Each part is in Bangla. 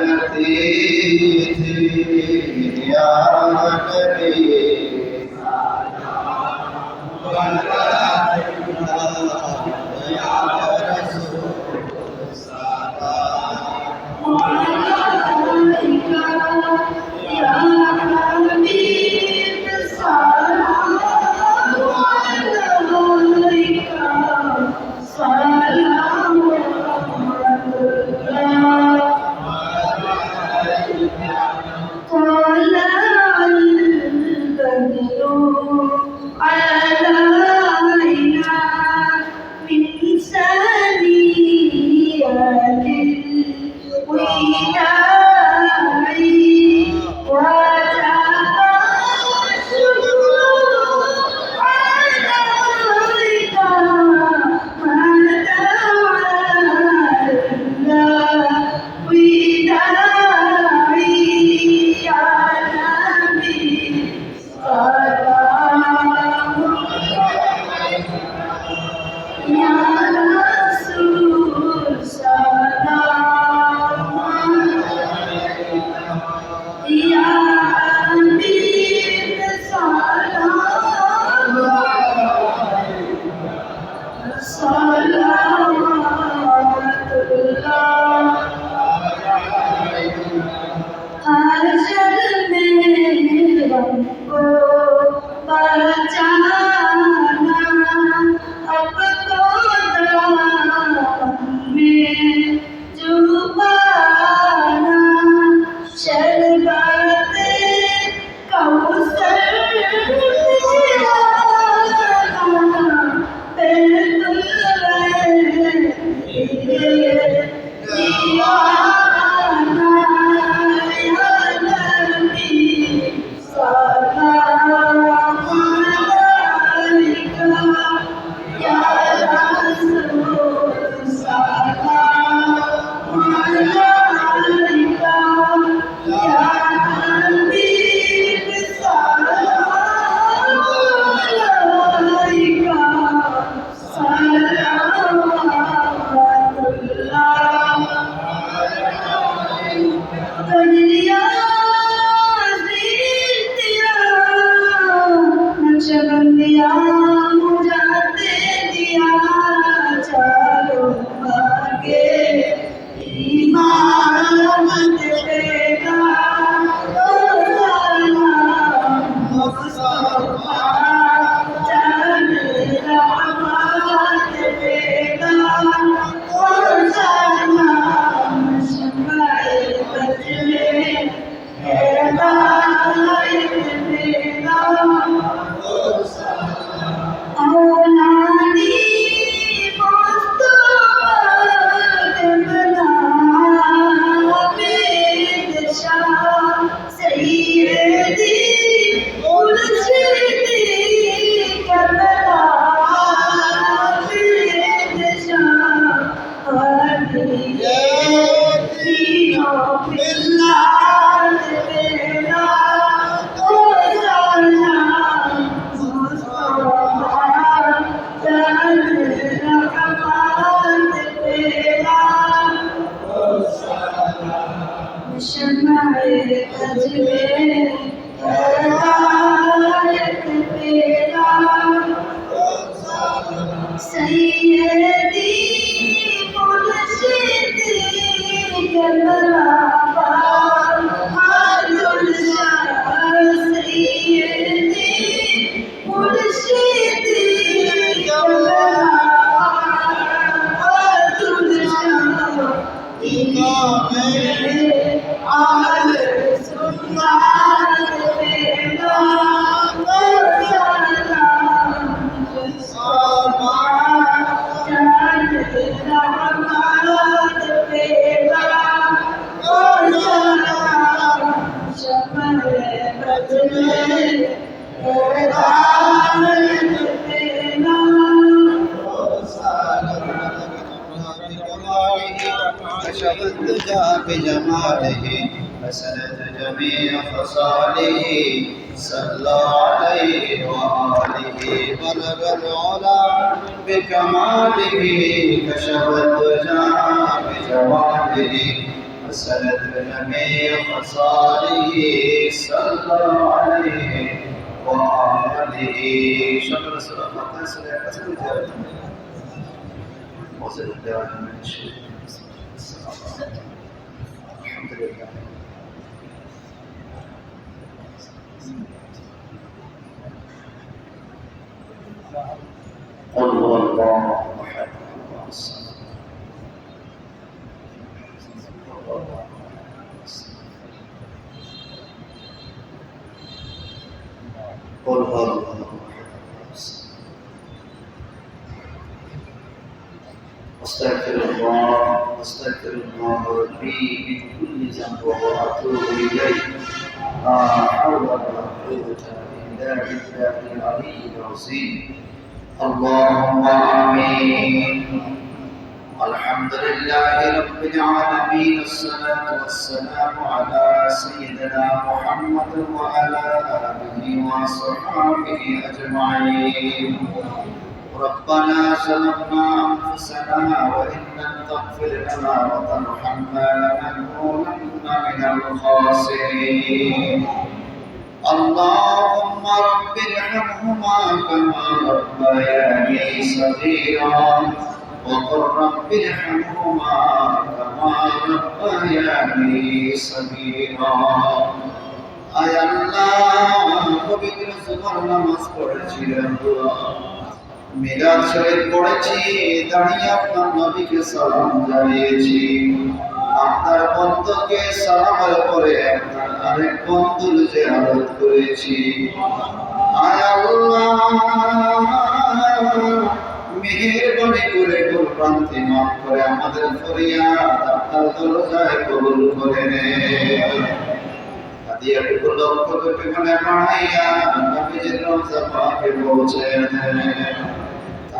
Yeah. 天分啊 الدجى بجماله فسنت جميع خصاله صلى عليه وآله بلغ العلا بكماله كشف الدجى بجماله حسنت جميع خصاله صلى عليه وآله شكر سورة فاتحة سورة قسم الجلال وصل الله من الشيء Obrigado. الله ربي من كل ذنب وأتوب إليه. لا حول ولا قوة إلا بالله العلي العظيم. اللهم آمين. الحمد لله رب العالمين الصلاة والسلام على سيدنا محمد وعلى آله وصحبه أجمعين. ربنا ظلمنا أنفسنا وإن لم تغفر لنا وترحمنا لنكونن من الخاسرين اللهم رب ارحمهما كما ربياني صغيرا وقل رب ارحمهما كما ربياني صغيرا আয় আল্লাহ পবিত্র সুবর নামাজ পড়েছিলেন মিলাদ শরীফ পড়েছি, দাঁড়িয়ে আপনার নবীকে সালাম জানিয়েছি। আপনার বন্ধুকে সালামের পরে আপনার আরেক বন্ধুর যে জিয়ারত করেছি। মেহেরবানি করে ভুলভ্রান্তি মাফ করে আমাদের ফরিয়াদ আপনার দরজায় কবুল করে নেন হাদিয়াটুকু লক্ষ্য করে মনে বাড়াইয়া নবীজির রওজা পাকে পৌঁছে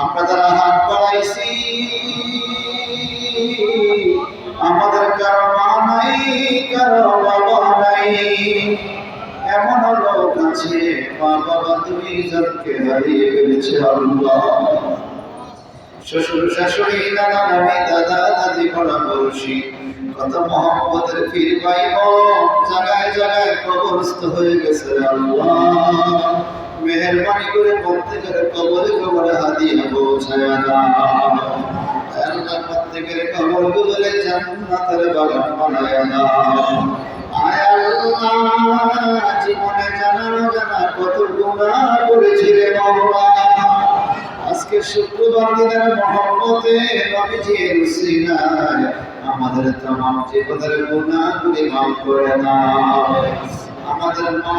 আমরা যারা হাত বাড়াইছি, আমাদের কারও মা নাই, কারও বাবা নাই। এমন লোক আছে মা বাবা দুই জনকে হারিয়ে ফেলেছে আল্লাহ। শ্বশুর, শাশুড়ি, নানা নানি, দাদা, দাদি, বড় বড়শি, কত মহব্বতের পীর ভাই জায়গায় জায়গায় কবরস্থ হয়ে গেছে আল্লাহ। মেহরবানি করে প্রত্যেকের কবরে কবরে হাদিয়া পৌঁছায় আল্লাহ। প্রত্যেকের কবর গুলোরে জান্নাতের বাগান বানায় আয় আল্লাহ, জীবনে জানানো জানা কত গুনাহ করেছি রে মাওলা আজকে শুক্রবার দিনের মহব্বতে নবীজির সিনায় আমাদের তাম জীবনের গুনাহগুলি মাফ করে না আমাদের মা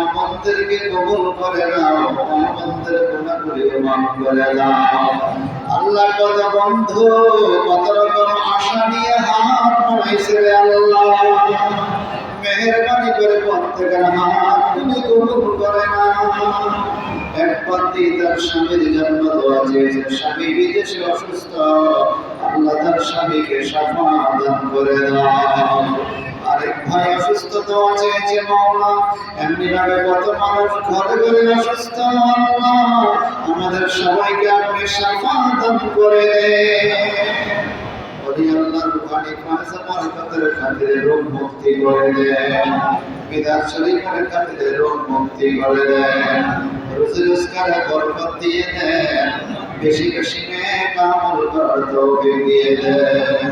কবুল করে নাও, মা বোনদের গুনাহগুলি মাফ করে দাও। আল্লাহ কত বন্ধু, কত রকম আশা নিয়ে হাত বাড়াইছে রে আল্লাহ। মেহরবানি করে হাত তুমি কবুল করে না তার স্বামীর জন্য দোয়া চেয়েছে স্বামী বিদেশে অসুস্থ, আল্লাহ তার স্বামীকে সাফা দান করে দাও। আরেক ভাই অসুস্থ দোয়া চেয়েছে মাওলা। এমনি ভাবে কত মানুষ ঘরে ঘরে অসুস্থ আল্লাহ আমাদের সবাইকে আপনি সাফা করে খাতিরে রোগ মুক্তি করে দেন। বিদাত শরীফের রোগ মুক্তি করে দেন। রুজি রোজগারে বরকত দিয়ে বেশি বেশি নেক আমল করার দিয়ে দেন।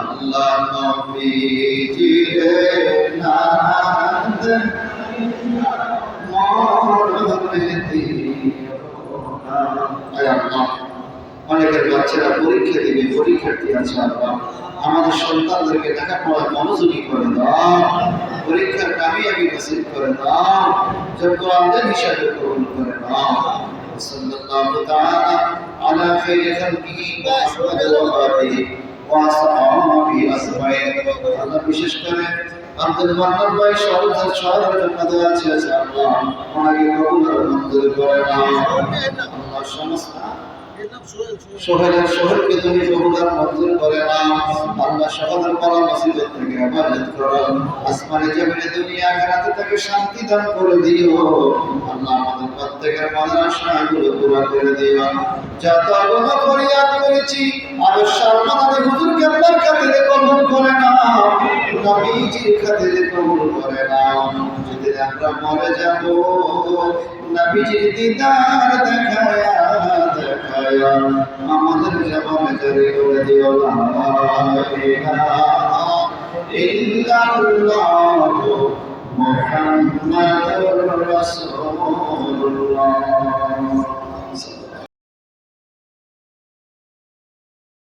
আল্লাহ নবীজি নাদ মরণে দিও আয় আল্লাহ অনেকের বাচ্চারা পরীক্ষা দিবে, পরীক্ষার্থী আছে আল্লাহ। আমাদের সন্তানদেরকে লেখাপড়ায় মনোযোগী করে দাও। পরীক্ষার কামিয়াবি নসিব করে দাও। আমাদের হিসাবে কবুল করে দাও। সাল্লাল্লাহু তাআলা আলা খাইরি খালকিহি মুহাম্মদ ওয়া আলিহি বিশেষ করে আব্দুল মান্নান ভাই সরদার শহরের জন্য দোয়া আল্লাহ ওনাকে করে না আল্লাহ সমস্ত সোহেলের সোহেলকে তুমি বহুদার মঞ্জুর করে নাও আল্লাহ সহদের পালা মুসিবত থেকে হেফাজত করো আসমানে জমিনে দুনিয়া আখিরাতে তাকে শান্তি দান করে দিও। আল্লাহ আমাদের প্রত্যেকের মনের আশাগুলো পুরো করে দিও। যত গুণ ফরিয়াদ করেছি আবশ্যক আমাদের হুজুর কেবলার খাতিরে কবুল করে নাও। নবীজির খাতিরে কবুল করে নাও। যেদিন আমরা মরে যাব, নবীজির দিদার দেখায়া আমাদের জীবনে মুহাম্মাদুর রাসূলুল্লাহ।